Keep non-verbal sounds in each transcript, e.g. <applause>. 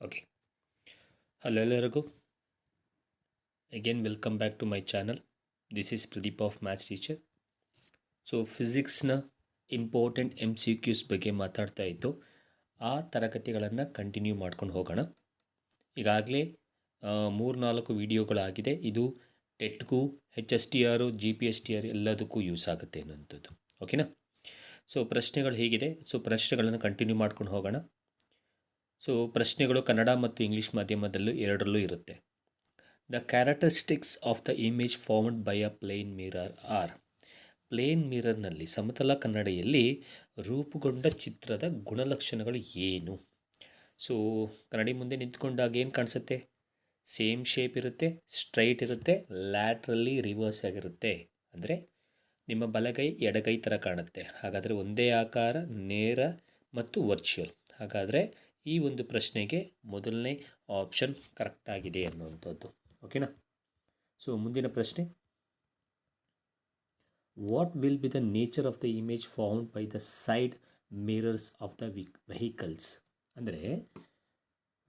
Okay hello ಎಲ್ಲರಿಗೂ again welcome back to my channel this is Pradeep of maths teacher so ಫಿಸಿಕ್ಸ್ನ important M C Qs ಬಗ್ಗೆ ಮಾತಾಡ್ತಾ ಇತ್ತು ಆ ತರಗತಿಗಳನ್ನು continue ಮಾಡ್ಕೊಂಡು ಹೋಗೋಣ. ಈಗಾಗಲೇ ಮೂರು ನಾಲ್ಕು ವಿಡಿಯೋಗಳಾಗಿದೆ. ಇದು ಟೆಟ್ಗೂ H S T R G P S T R ಎಲ್ಲದಕ್ಕೂ ಯೂಸ್ ಆಗುತ್ತೆ ಅನ್ನೋಂಥದ್ದು ಓಕೆನಾ ಸೊ ಪ್ರಶ್ನೆಗಳು ಹೇಗಿದೆ? ಸೊ ಪ್ರಶ್ನೆಗಳನ್ನು ಕಂಟಿನ್ಯೂ ಮಾಡ್ಕೊಂಡು ಹೋಗೋಣ. ಸೊ ಪ್ರಶ್ನೆಗಳು ಕನ್ನಡ ಮತ್ತು ಇಂಗ್ಲೀಷ್ ಮಾಧ್ಯಮದಲ್ಲೂ ಎರಡರಲ್ಲೂ ಇರುತ್ತೆ. The characteristics of the image formed by a plane mirror or plane ಮಿರರ್ನಲ್ಲಿ ಸಮತಲ ಕನ್ನಡಿಯಲ್ಲಿ ರೂಪುಗೊಂಡ ಚಿತ್ರದ ಗುಣಲಕ್ಷಣಗಳು ಏನು? ಸೊ ಕನ್ನಡಿ ಮುಂದೆ ನಿಂತ್ಕೊಂಡಾಗ ಏನು ಕಾಣಿಸುತ್ತೆ? ಸೇಮ್ ಶೇಪ್ ಇರುತ್ತೆ ಸ್ಟ್ರೈಟ್ ಇರುತ್ತೆ ಲ್ಯಾಟ್ರಲ್ಲಿ ರಿವರ್ಸ್ ಆಗಿರುತ್ತೆ. ಅಂದರೆ ನಿಮ್ಮ ಬಲಗೈ ಎಡಗೈ ಥರ ಕಾಣುತ್ತೆ. ಹಾಗಾದರೆ ಒಂದೇ ಆಕಾರ, ನೇರ ಮತ್ತು ವರ್ಚುವಲ್ ಹಾಗಾದರೆ ಈ ಒಂದು ಪ್ರಶ್ನೆಗೆ ಮೊದಲನೇ ಆಪ್ಷನ್ ಕರೆಕ್ಟ್ ಆಗಿದೆ ಅನ್ನುವಂಥದ್ದು. ಓಕೆನಾ ಸೊ ಮುಂದಿನ ಪ್ರಶ್ನೆ. What will be the nature of the image found by the side mirrors of the vic vehicles ಅಂದರೆ,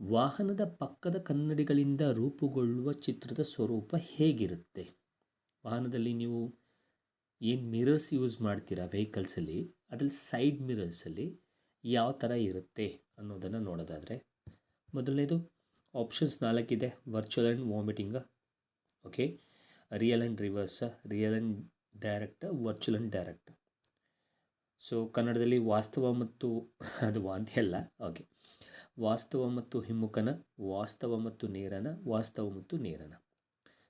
ವಾಹನದ ಪಕ್ಕದ ಕನ್ನಡಿಗಳಿಂದ ರೂಪುಗೊಳ್ಳುವ ಚಿತ್ರದ ಸ್ವರೂಪ ಹೇಗಿರುತ್ತೆ? ವಾಹನದಲ್ಲಿ ನೀವು ಏನು ಮಿರರ್ಸ್ ಯೂಸ್ ಮಾಡ್ತೀರಾ ವೆಹಿಕಲ್ಸಲ್ಲಿ ಅದರಲ್ಲಿ ಸೈಡ್ ಮಿರರ್ಸಲ್ಲಿ ಯಾವ ಥರ ಇರುತ್ತೆ ಅನ್ನೋದನ್ನು ನೋಡೋದಾದರೆ, ಮೊದಲನೇದು options ನಾಲ್ಕಿದೆ virtual and vomiting okay real and reverse real and direct virtual and direct so ಕನ್ನಡದಲ್ಲಿ ವಾಸ್ತವ ಮತ್ತು <laughs> ಅದು ವಾಂತಿ ಅಲ್ಲ ಓಕೆ ವಾಸ್ತವ ಮತ್ತು ಹಿಮ್ಮುಖನ, ವಾಸ್ತವ ಮತ್ತು ನೇರನ, ವಾಸ್ತವ ಮತ್ತು ನೇರನ.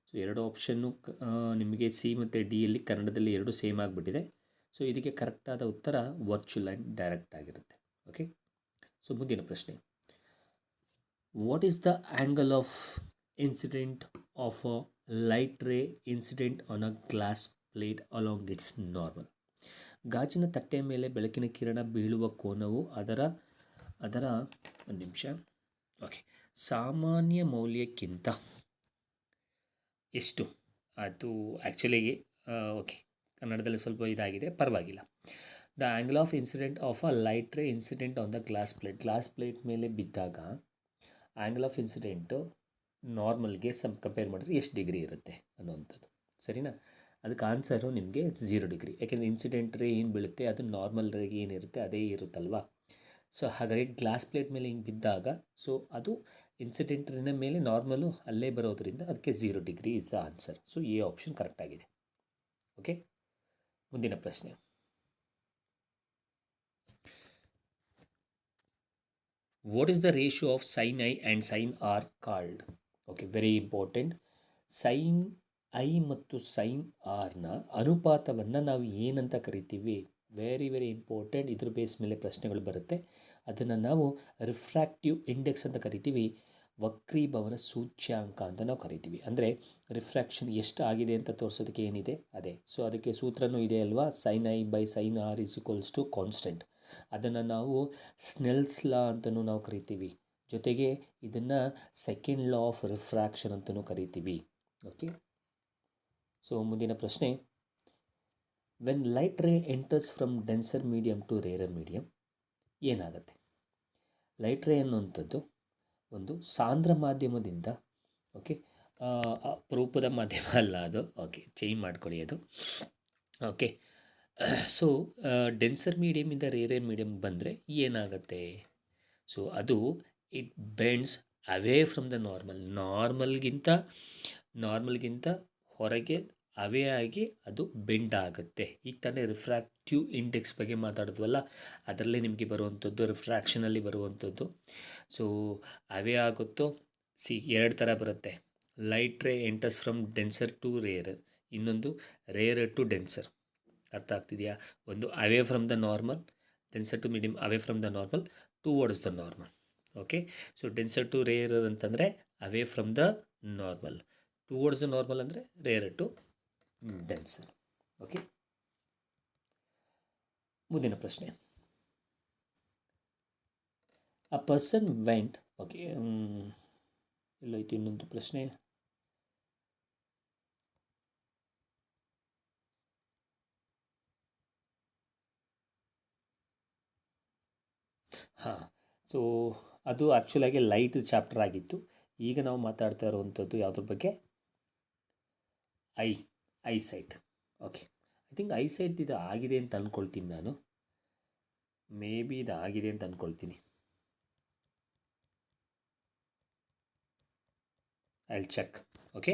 ಸೊ ಎರಡು ಆಪ್ಷನ್ನು ನಿಮಗೆ ಸಿ ಮತ್ತು ಡಿಯಲ್ಲಿ ಕನ್ನಡದಲ್ಲಿ ಎರಡು ಸೇಮ್ ಆಗಿಬಿಟ್ಟಿದೆ. ಸೊ ಇದಕ್ಕೆ ಕರೆಕ್ಟಾದ ಉತ್ತರ ವರ್ಚುವಲ್ ಆ್ಯಂಡ್ ಡೈರೆಕ್ಟ್ ಆಗಿರುತ್ತೆ. ಓಕೆ ಸೊ ಮುಂದಿನ ಪ್ರಶ್ನೆ. What is the angle of incident of a light ray incident on a glass plate along its normal ಗಾಜಿನ ತಟ್ಟೆಯ ಮೇಲೆ ಬೆಳಕಿನ ಕಿರಣ ಬೀಳುವ ಕೋನವು ಅದರ ಅದರ, ಒಂದು ನಿಮಿಷ. ಓಕೆ ಸಾಮಾನ್ಯ ಮೌಲ್ಯಕ್ಕಿಂತ ಎಷ್ಟು? ಅದು ಆ್ಯಕ್ಚುಲಿ ಓಕೆ ಕನ್ನಡದಲ್ಲಿ ಸ್ವಲ್ಪ ಇದಾಗಿದೆ. ಪರವಾಗಿಲ್ಲ. The angle of incident of a light ray incident on the glass plate glass plate ಮೇಲೆ ಬಿದ್ದಾಗ ಆ್ಯಂಗಲ್ ಆಫ್ ಇನ್ಸಿಡೆಂಟು ನಾರ್ಮಲ್ಗೆ ಸಮ್ ಕಂಪೇರ್ ಮಾಡಿದ್ರೆ ಎಷ್ಟು ಡಿಗ್ರಿ ಇರುತ್ತೆ ಅನ್ನೋವಂಥದ್ದು. ಸರಿನಾ? ಅದಕ್ಕೆ ಆನ್ಸರು ನಿಮಗೆ ಝೀರೋ ಡಿಗ್ರಿ ಯಾಕೆಂದರೆ ಇನ್ಸಿಡೆಂಟ್ ರೇ ಏನು ಬೀಳುತ್ತೆ, ಅದು ನಾರ್ಮಲ್ ರೇಗೆ ಏನಿರುತ್ತೆ ಅದೇ ಇರುತ್ತಲ್ವಾ? ಸೊ ಹಾಗಾಗಿ ಗ್ಲಾಸ್ ಪ್ಲೇಟ್ ಮೇಲೆ ಹಿಂಗೆ ಬಿದ್ದಾಗ ಸೊ ಅದು ಇನ್ಸಿಡೆಂಟ್ ಇನ್ಸಿಡೆಂಟ್ರಿನ ಮೇಲೆ ನಾರ್ಮಲು ಅಲ್ಲೇ ಬರೋದರಿಂದ ಅದಕ್ಕೆ zero degree is the answer so A option correct ಆಗಿದೆ. ಓಕೆ ಮುಂದಿನ ಪ್ರಶ್ನೆ. What is the ratio of sine I and sine R called? Okay very important sine I ಮತ್ತು ಸೈನ್ ಆರ್ನ ಅನುಪಾತವನ್ನು ನಾವು ಏನಂತ ಕರಿತೀವಿ? ವೆರಿ ವೆರಿ ಇಂಪಾರ್ಟೆಂಟ್ ಇದ್ರ ಬೇಸ್ ಮೇಲೆ ಪ್ರಶ್ನೆಗಳು ಬರುತ್ತೆ. ಅದನ್ನು ನಾವು ರಿಫ್ರ್ಯಾಕ್ಟಿವ್ ಇಂಡೆಕ್ಸ್ ಅಂತ ಕರಿತೀವಿ. ವಕ್ರೀಭವನ ಸೂಚ್ಯಾಂಕ ಅಂತ ನಾವು ಕರಿತೀವಿ. ಅಂದರೆ ರಿಫ್ರ್ಯಾಕ್ಷನ್ ಎಷ್ಟು ಆಗಿದೆ ಅಂತ ತೋರಿಸೋದಕ್ಕೆ ಏನಿದೆ? ಅದೇ. ಸೊ ಅದಕ್ಕೆ ಸೂತ್ರನೂ ಇದೆ ಅಲ್ವಾ? Sine I by sine R is equals to constant ಅದನ್ನು ನಾವು ಸ್ನೆಲ್ಸ್ ಲಾ ಅಂತಲೂ ನಾವು ಕರಿತೀವಿ. ಜೊತೆಗೆ ಇದನ್ನು ಸೆಕೆಂಡ್ ಲಾ ಆಫ್ ರಿಫ್ರಾಕ್ಷನ್ ಅಂತಲೂ ಕರಿತೀವಿ. ಓಕೆ ಸೊ ಮುಂದಿನ ಪ್ರಶ್ನೆ. When light ray enters from denser medium to rarer medium ಏನಾಗುತ್ತೆ? ಲೈಟ್ ರೇ ಅನ್ನುವಂಥದ್ದು ಒಂದು ಸಾಂದ್ರ ಮಾಧ್ಯಮದಿಂದ ಓಕೆ ಅಪರೂಪದ ಮಾಧ್ಯಮ ಅಲ್ಲ ಅದು. ಓಕೆ ಚೇಂಜ್ ಮಾಡ್ಕೊಳ್ಳಿ ಅದು. ಓಕೆ ಸೊ ಡೆನ್ಸರ್ ಮೀಡಿಯಮಿಂದ ರೇರರ್ ಮೀಡಿಯಮ್ ಬಂದರೆ ಏನಾಗುತ್ತೆ? ಸೊ ಅದು it bends away from the normal ನಾರ್ಮಲ್ಗಿಂತ ನಾರ್ಮಲ್ಗಿಂತ ಹೊರಗೆ ಅವೇ ಆಗಿ ಅದು ಬೆಂಡ್ ಆಗುತ್ತೆ. ಈಗ ತಾನೇ ರಿಫ್ರಾಕ್ಟಿವ್ ಇಂಡೆಕ್ಸ್ ಬಗ್ಗೆ ಮಾತಾಡಿದ್ವಲ್ಲ, ಅದರಲ್ಲೇ ನಿಮಗೆ ಬರುವಂಥದ್ದು ರಿಫ್ರಾಕ್ಷನಲ್ಲಿ ಬರುವಂಥದ್ದು. ಸೊ ಅವೇ ಆಗುತ್ತೋ? ಸಿ ಎರಡು ಥರ ಬರುತ್ತೆ. Light ray enters from denser to rarer ಇನ್ನೊಂದು ರೇರ್ ಟು ಡೆನ್ಸರ್ ಅರ್ಥ ಆಗ್ತಿದೆಯಾ? ಒಂದು away from the normal denser to medium away from the normal towards the normal okay so denser to rarer ಅಂತಂದರೆ away from the normal towards the normal ಅಂದರೆ rare to denser okay ಮುಂದಿನ ಪ್ರಶ್ನೆ. A person went okay ಎಲ್ಲೈತಿ ಇನ್ನೊಂದು ಪ್ರಶ್ನೆ. ಹಾಂ so ಅದು ಆ್ಯಕ್ಚುಲಾಗಿ light chapter ಆಗಿತ್ತು. ಈಗ ನಾವು ಮಾತಾಡ್ತಾ ಇರುವಂಥದ್ದು ಯಾವುದ್ರ ಬಗ್ಗೆ? Eye eyesight okay I think eyesight ಇದು ಆಗಿದೆ ಅಂತ ಅಂದ್ಕೊಳ್ತೀನಿ ನಾನು. ಮೇ ಬಿ ಇದು ಆಗಿದೆ ಅಂತ ಅಂದ್ಕೊಳ್ತೀನಿ ಐ ಚೆಕ್ ಓಕೆ